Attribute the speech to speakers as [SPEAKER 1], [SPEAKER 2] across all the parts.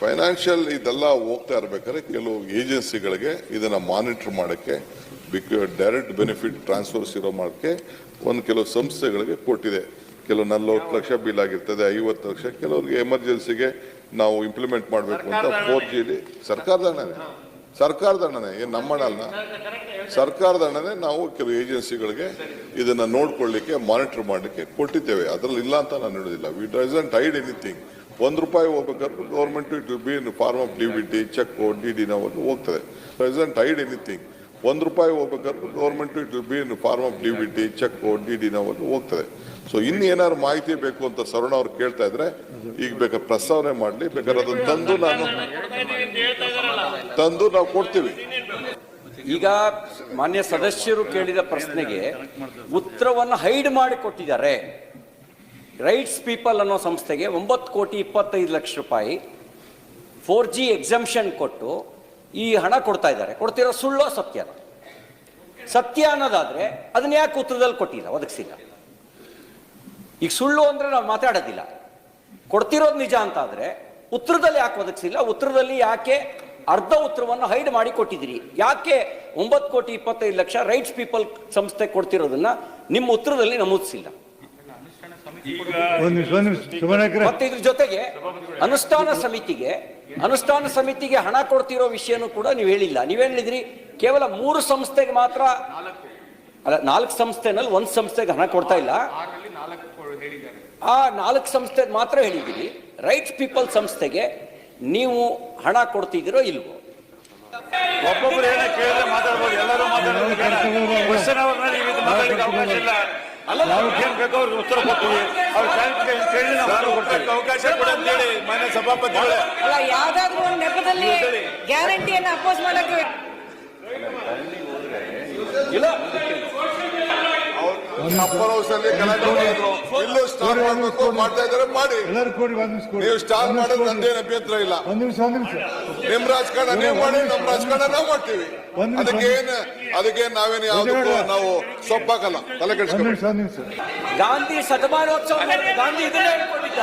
[SPEAKER 1] Financial ಇದೆಲ್ಲ ಹೋಗ್ತಾ ಇರ್ಬೇಕಾದ್ರೆ ಕೆಲವು ಏಜೆನ್ಸಿಗಳಿಗೆ ಇದನ್ನ ಮಾನಿಟರ್ ಮಾಡಕ್ಕೆ ಡೈರೆಕ್ಟ್ ಬೆನಿಫಿಟ್ ಟ್ರಾನ್ಸ್ಫರ್ಸ್ ಇರೋ ಮಾಡಕ್ಕೆ ಒಂದು ಕೆಲವು ಸಂಸ್ಥೆಗಳಿಗೆ ಕೊಟ್ಟಿದೆ. ಕೆಲವು ನಲ್ವತ್ತು ಲಕ್ಷ ಬಿಲ್ ಆಗಿರ್ತದೆ ಐವತ್ತು ಲಕ್ಷ. ಕೆಲವರಿಗೆ ಎಮರ್ಜೆನ್ಸಿಗೆ ನಾವು ಇಂಪ್ಲಿಮೆಂಟ್ ಮಾಡಬೇಕು ಅಂತ ಫೋರ್ ಜಿಲಿ ಸರ್ಕಾರದ ಹಣನೇ. ಸರ್ಕಾರದ ಹಣನೇ ಏನು ನಮ್ಮ ಹಣ ಅಲ್ಲ. ಸರ್ಕಾರದ ಹಣನೇ ನಾವು ಕೆಲವು ಏಜೆನ್ಸಿಗಳಿಗೆ ಇದನ್ನು ನೋಡ್ಕೊಳ್ಳಿಕ್ಕೆ ಮಾನಿಟರ್ ಮಾಡಲಿಕ್ಕೆ ಕೊಟ್ಟಿದ್ದೇವೆ. ಅದರಲ್ಲಿ ಇಲ್ಲ ಅಂತ ನಾನು ಹೇಳೋದಿಲ್ಲ. ವಿ ಡಸಂಟ್ ಹೈಡ್ ಎನಿಥಿಂಗ್ ಒಂದು ರೂಪಾಯಿ ಹೋಗ್ಬೇಕಾದ್ರೆ government it will be in form of D B T cheque D D ನಾವು ಹೋಗ್ತದೆ. ಪ್ರೆಸೆಂಟ್ ಹೈಡ್ ಎನಿಥಿಂಗ್ ಒಂದು ರೂಪಾಯಿ ಹೋಗ್ಬೇಕಾದ್ರೆ government it will be in form of D B T cheque D D ನಾವು ಹೋಗ್ತದೆ. ಸೊ ಇನ್ನು ಏನಾದ್ರು ಮಾಹಿತಿ ಬೇಕು ಅಂತ ಸರಣ ಅವ್ರು ಕೇಳ್ತಾ ಇದ್ರೆ, ಈಗ ಬೇಕಾದ್ರೆ ಪ್ರಸ್ತಾವನೆ ಮಾಡಲಿ, ಬೇಕಾದ್ರೆ ಅದನ್ನು ತಂದು ನಾನು ತಂದು ನಾವು ಕೊಡ್ತೀವಿ.
[SPEAKER 2] ಈಗ ಮಾನ್ಯ ಸದಸ್ಯರು ಕೇಳಿದ ಪ್ರಶ್ನೆಗೆ ಉತ್ತರವನ್ನು ಹೈಡ್ ಮಾಡಿ ಕೊಟ್ಟಿದ್ದಾರೆ. ರೈಟ್ಸ್ ಪೀಪಲ್ ಅನ್ನೋ ಸಂಸ್ಥೆಗೆ ಒಂಬತ್ತು ಕೋಟಿ ಇಪ್ಪತ್ತೈದು ಲಕ್ಷ ರೂಪಾಯಿ ಫೋರ್ ಜಿ ಎಕ್ಸಮ್ಷನ್ ಕೊಟ್ಟು ಈ ಹಣ ಕೊಡ್ತಾ ಇದ್ದಾರೆ. ಕೊಡ್ತಿರೋ ಸುಳ್ಳೋ ಸತ್ಯ ಸತ್ಯ ಅನ್ನೋದಾದರೆ ಅದನ್ನ ಯಾಕೆ ಉತ್ತರದಲ್ಲಿ ಕೊಟ್ಟಿಲ್ಲ? ಒದಗಿಸಿಲ್ಲ. ಈಗ ಸುಳ್ಳು ಅಂದ್ರೆ ನಾವು ಮಾತಾಡೋದಿಲ್ಲ. ಕೊಡ್ತಿರೋದು ನಿಜ ಅಂತ ಆದ್ರೆ ಉತ್ತರದಲ್ಲಿ ಯಾಕೆ ಒದಗಿಸಿಲ್ಲ? ಉತ್ತರದಲ್ಲಿ ಯಾಕೆ ಅರ್ಧ ಉತ್ತರವನ್ನು ಹೈಡ್ ಮಾಡಿ ಕೊಟ್ಟಿದ್ದೀರಿ? ಯಾಕೆ ಒಂಬತ್ತು ಕೋಟಿ ಇಪ್ಪತ್ತೈದು ಲಕ್ಷ ರೈಟ್ಸ್ ಪೀಪಲ್ ಸಂಸ್ಥೆ ಕೊಡ್ತಿರೋದನ್ನ ನಿಮ್ಮ ಉತ್ತರದಲ್ಲಿ ನಮೂದಿಸಿಲ್ಲ?
[SPEAKER 3] ಒಂದು
[SPEAKER 2] ಮತ್ತೆ ಇದ್ರ ಜೊತೆಗೆ ಅನುಷ್ಠಾನ ಸಮಿತಿಗೆ ಅನುಷ್ಠಾನ ಸಮಿತಿಗೆ ಹಣ ಕೊಡ್ತಿರೋ ವಿಷಯನೂ ಕೂಡ ನೀವು ಹೇಳಿಲ್ಲ. ನೀವೇನ್ ಹೇಳಿದ್ರಿ? ಕೇವಲ ಮೂರು ಸಂಸ್ಥೆಗೆ ಮಾತ್ರ ಅಲ್ಲ ನಾಲ್ಕು ಸಂಸ್ಥೆನಲ್ಲಿ ಒಂದು ಸಂಸ್ಥೆಗೆ ಹಣ ಕೊಡ್ತಾ ಇಲ್ಲ. ಆ ನಾಲ್ಕು ಸಂಸ್ಥೆ ಮಾತ್ರ ಹೇಳಿದ್ದೀರಿ. ರೈಟ್ಸ್ ಪೀಪಲ್ ಸಂಸ್ಥೆಗೆ ನೀವು ಹಣ ಕೊಡ್ತಿದ್ದೀರೋ ಇಲ್ವೋ?
[SPEAKER 4] ಒಬ್ಬೊಬ್ರು ಏನೋ ಕೇಳಿದ್ರೆ ಮಾತಾಡ್ಬೋದು. ಎಲ್ಲರೂ ಮಾತಾಡ್ಬೋದು. ಕ್ವಶನ್ ಅವಕಾಶ ಇಲ್ಲ. ಉತ್ತರ ಕೊಡ್ತೀವಿ. ಅವಕಾಶ ಹೇಳಿ ಅಂತೇಳಿ ಮಾನ್ಯ ಸಭಾಪತಿಗಳೇ.
[SPEAKER 5] ಅಲ್ಲ ಯಾವ್ದಾದ್ರು ಒಂದು ನೆಪದಲ್ಲಿ ಗ್ಯಾರಂಟಿಯನ್ನು ಅಪೋಸ್ ಮಾಡಕ್ಕೆ
[SPEAKER 2] ಇಲ್ಲ
[SPEAKER 1] ಇಲ್ಲೂ ಮಾಡಬೇಕು ಮಾಡ್ತಾ ಇದಾರೆ ಮಾಡಿ.
[SPEAKER 3] ಎಲ್ಲರೂ ಕೂಡಿ
[SPEAKER 1] ನೀವು ಸ್ಟಾರ್ಟ್ ಮಾಡೋದು ನಂದೇನು ಅಭ್ಯಂತರ ಇಲ್ಲ.
[SPEAKER 3] ಒಂದು ನಿಮಿಷ ಒಂದು ನಿಮಿಷ.
[SPEAKER 1] ನಿಮ್ ರಾಜಕಾರಣ ನೀವು ಮಾಡಿ ನಮ್ ರಾಜಕಾರಣ ನಾವು ಮಾಡ್ತೀವಿ. ಅದಕ್ಕೆ ನಾವೇನು ಯಾವ್ದಕ್ಕೂ ನಾವು ಸೊಪ್ಪಾಕಲ್ಲ ತಲೆ
[SPEAKER 3] ಒಂದು
[SPEAKER 1] ಕೆಡಿಸ್ಕೊಂಡು
[SPEAKER 3] ನಿಮಿಷ ಒಂದು ನಿಮಿಷ.
[SPEAKER 2] ಗಾಂಧಿ ಶತಮಾನೋತ್ಸವ ಗಾಂಧಿ ಇದನ್ನೇ ಹೇಳ್ಕೊಂಡಿದ್ದ.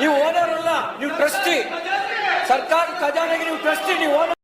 [SPEAKER 2] ನೀವು ಓನರ್ ಅಲ್ಲ ನೀವು ಟ್ರಸ್ಟಿ. ಸರ್ಕಾರ ಖಜಾನೆಗೆ ನೀವು ಟ್ರಸ್ಟಿ ನೀವು ಓನರ್